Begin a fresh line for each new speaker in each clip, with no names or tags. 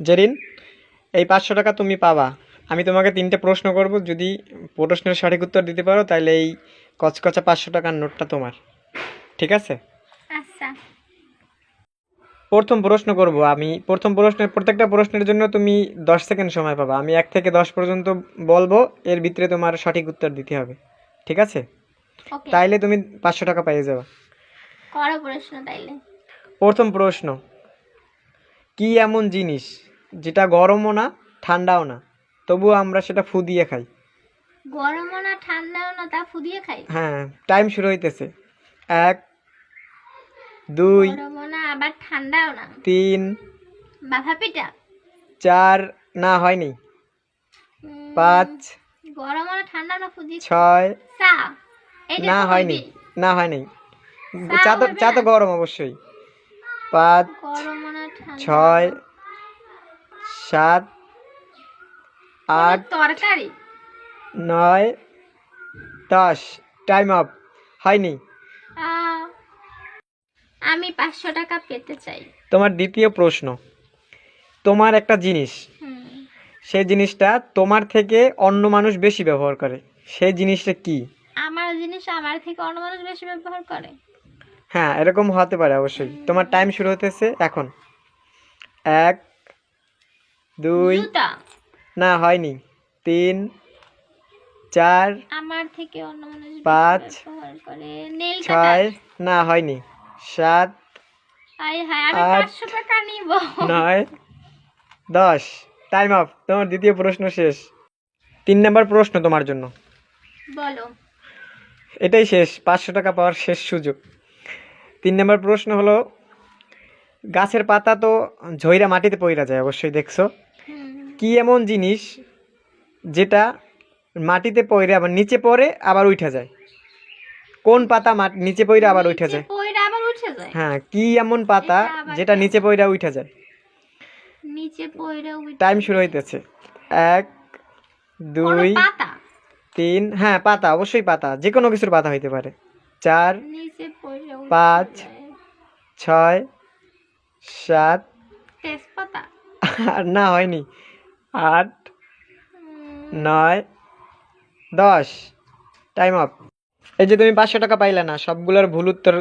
জেরিন এই পাঁচশো টাকা তুমি পাবা। আমি তোমাকে তিনটে প্রশ্ন করব যদি প্রশ্নের সঠিক উত্তর দিতে পারো তাহলে এই কচকচা পাঁচশো টাকার নোটটা তোমার। ঠিক আছে?
আচ্ছা।
প্রথম প্রশ্ন করব আমি। প্রথম প্রশ্নের প্রত্যেকটা প্রশ্নের জন্য তুমি দশ সেকেন্ড সময় পাবা। আমি এক থেকে দশ পর্যন্ত বলব এর ভিতরে তোমার সঠিক উত্তর দিতে হবে। ঠিক আছে? তাইলে তুমি পাঁচশো টাকা পেয়ে যাবে।
করো প্রশ্ন তাইলে।
প্রথম প্রশ্ন কি এমন জিনিস যেটা গরমও না ঠান্ডাও না? তবুও আমরা সেটা ফু দিয়ে খাই।
গরমও না ঠান্ডাও না তা ফুদিয়ে খাই?
হ্যাঁ টাইম শুরু হইতেছে। এক দুই
গরমও না আবার ঠান্ডাও না।
তিন
বাফা পিঠা?
চার না হয়নি। পাঁচ
গরমও না ঠান্ডা না ফুদিয়ে
ছয়
চা?
না হয়নি। না হয়নি।
চা
তো চা তো গরম অবশ্যই। পাঁচ ছয় সাত আট
তরকারি।
নয় দশ। টাইম আপ হয়নি।
আমি পাঁচশো টাকা পেতে চাই।
তোমার দ্বিতীয় প্রশ্ন। তোমার একটা জিনিস। সেই জিনিসটা তোমার থেকে অন্য মানুষ বেশি ব্যবহার করে। সেই জিনিসটা কি?
আমার জিনিস আমার থেকে অন্য মানুষ বেশি ব্যবহার করে।
হ্যাঁ এরকম হতে পারে অবশ্যই। তোমার টাইম শুরু হতেছে এখন। এক দুই না হয়নি। তিন চার
আমার থেকে অন্য
পাঁচ, ছয় না হয়নি। সাত আট, নয় দশ। টাইম আপ তোমার দ্বিতীয় প্রশ্ন শেষ। তিন নম্বর প্রশ্ন তোমার জন্য।
বলো।
এটাই শেষ। পাঁচশো টাকা পাওয়ার শেষ সুযোগ। তিন নম্বর প্রশ্ন হলো গাছের পাতা তো ঝইরা মাটিতে পইরা যায় অবশ্যই দেখছ। কি এমন জিনিস যেটা মাটিতে পড়ে আবার নিচে পড়ে আবার উঠে যায়? কোন পাতা নিচে পড়ে আবার উঠে যায়? হ্যাঁ কি এমন পাতা যেটা নিচে পড়ে উঠে যায়?
নিচে উঠে
টাইম শুরু হইতেছে। এক দুই তিন হ্যাঁ পাতা অবশ্যই পাতা যে কোনো কিছুর পাতা হইতে পারে। চার পাঁচ, ছয় সাত
তেজপাতা।
আর না হয়নি। আট নয় দশ। টাইম আপ এই যে তুমি পাঁচশো টাকা পাইলে না সবগুলোর ভুল উত্তর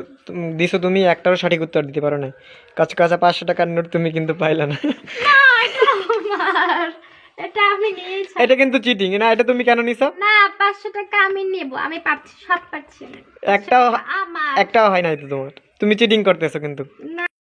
দিছো তুমি একটারও সঠিক উত্তর দিতে পারো না কাছে কাছে পাঁচশো টাকার নোট তুমি কিন্তু পাইলে না।
এটা আমি নিয়েছি।
এটা কিন্তু চিটিং না এটা তুমি কেন নিছো?
না পাঁচশো টাকা আমি নেব আমি পাচ্ছি সব পাচ্ছি
একটাও
আমার।
একটাও হয় নাই তো তোমার। তুমি চিটিং করতেছো কিন্তু।